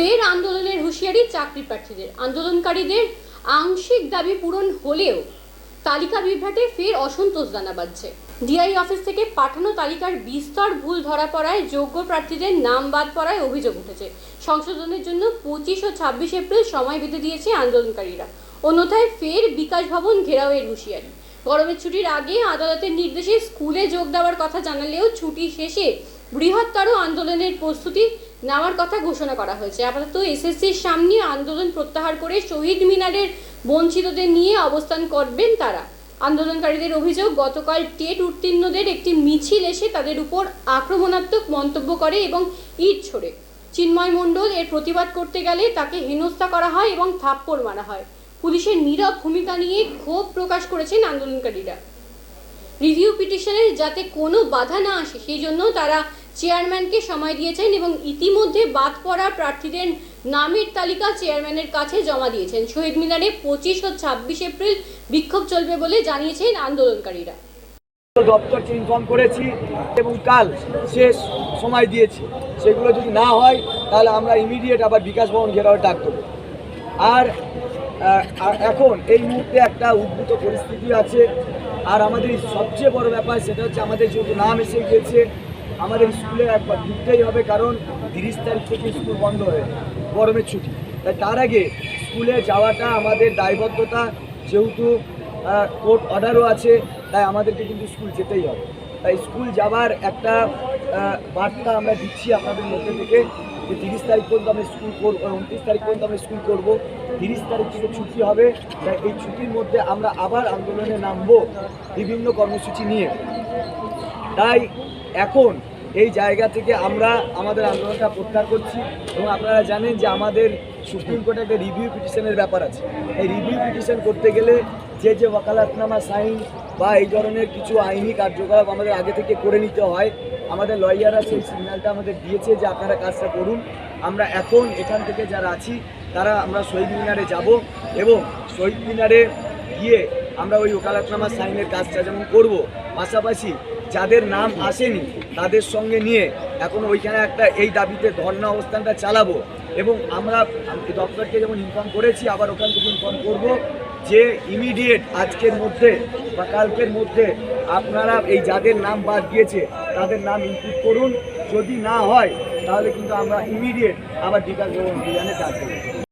ফের আন্দোলনের হুঁশিয়ারি চাকরি প্রার্থীদের। আন্দোলনকারীদের আংশিক দাবি পূরণ হলেও তালিকা বিভ্রাটে ফের অসন্তোষ জানা বাজছে ডিআই অফিস থেকে পাঠানো তালিকার বিস্তর ভুল ধরা পড়ায় যোগ্য প্রার্থীদের নাম বাদ পড়ায় অভিযোগ উঠেছে। সংশোধনের জন্য পঁচিশ ও ছাব্বিশ এপ্রিল সময় বেঁধে দিয়েছে আন্দোলনকারীরা। অন্যথায় ফের বিকাশ ভবন ঘেরাওয়ের হুঁশিয়ারি। গরমের ছুটির আগে আদালতের নির্দেশে স্কুলে যোগ দেওয়ার কথা জানালেও ছুটি শেষে বৃহত্তর আন্দোলনের প্রস্তুতি নেওয়ার কথা ঘোষণা করা হয়েছে। আপাতত এসএসসির সামনে আন্দোলন প্রত্যাহার করে শহীদ মিনারের বঞ্চিতদের নিয়ে অবস্থান করবেন তারা। আন্দোলনকারীদের অভিযোগ, গতকাল টেট উত্তীর্ণদের একটি মিছিল এসে তাদের উপর আক্রমণাত্মক মন্তব্য করে এবং ইট ছোড়ে। চিন্ময় মণ্ডল এর প্রতিবাদ করতে গেলে তাকে হেনস্থা করা হয় এবং থাপ্পড় মারা হয়। পুলিশের নীরব ভূমিকা নিয়ে ক্ষোভ প্রকাশ করেছেন আন্দোলনকারীরা। রিভিউ পিটিশনের যাতে কোনো বাধা না আসে, সেই জন্য তারা চেয়ারম্যানকে সময় দিয়েছেন এবং ইতিমধ্যে বাদ পড়া প্রার্থীদের নামের তালিকা চেয়ারম্যানের কাছে জমা দিয়েছেন। শহীদ মিনারে পঁচিশ ও ছাব্বিশ এপ্রিল বিক্ষোভ চলবে বলে জানিয়েছেন আন্দোলনকারীরা। দপ্তরকে ইনফর্ম করেছি এবং কাল শেষ সময় দিয়েছি। সেগুলো যদি না হয়, তাহলে আমরা ইমিডিয়েট আবার বিকাশ ভবন ঘেরাও ডাক দেবো। আর আর এখন এই মুহূর্তে একটা উদ্ভূত পরিস্থিতি আছে। আর আমাদের সবচেয়ে বড় ব্যাপার সেটা হচ্ছে আমাদের যেহেতু নাম এসে গিয়েছে, আমাদের স্কুলে একবার ঢুকতেই হবে কারণ তিরিশ তারিখ থেকে স্কুল বন্ধ হয়ে গরমের ছুটি। তাই তার আগে স্কুলে যাওয়াটা আমাদের দায়বদ্ধতা, যেহেতু কোর্ট অর্ডারও আছে, তাই আমাদেরকে কিন্তু স্কুল যেতেই হবে। তাই স্কুল যাবার একটা বার্তা আমরা দিচ্ছি আপনাদের মধ্যে থেকে যে তিরিশ তারিখ পর্যন্ত আমরা স্কুল করব, উনত্রিশ তারিখ পর্যন্ত আমরা স্কুল করব। তিরিশ তারিখ থেকে ছুটি হবে। তাই এই ছুটির মধ্যে আমরা আবার আন্দোলনে নামবো বিভিন্ন কর্মসূচি নিয়ে। তাই এখন এই জায়গা থেকে আমরা আমাদের আন্দোলনটা প্রত্যাহার করছি এবং আপনারা জানেন যে আমাদের সুপ্রিম কোর্টে একটা রিভিউ পিটিশনের ব্যাপার আছে। এই রিভিউ পিটিশন করতে গেলে যে যে ওকালাতনামা সাইন বা এই ধরনের কিছু আইনি কার্যকলাপ আমাদের আগে থেকে করে নিতে হয়, আমাদের লয়াররা সেই সিগন্যালটা আমাদের দিয়েছে যে আপনারা কাজটা করুন। আমরা এখন এখান থেকে যারা আছি তারা আমরা শহীদ মিনারে যাব এবং শহীদ মিনারে গিয়ে আমরা ওই ওকালাতনামা সাইনের কাজটা যেমন করব, পাশাপাশি যাদের নাম আসেনি তাদের সঙ্গে নিয়ে এখন ওইখানে একটা এই দাবিতে ধর্ণা অবস্থানটা চালাবো এবং আমরা দপ্তরকে যেমন ইনফর্ম করেছি, আবার ওখান থেকে ইনফর্ম করব যে ইমিডিয়েট আজকের মধ্যে বা কালকের মধ্যে আপনারা এই যাদের নাম বাদ দিয়েছে তাদের নাম ইনপুট করুন। যদি না হয় তাহলে কিন্তু আমরা ইমিডিয়েট আবার ভবন অভিযানে ডাক দেবো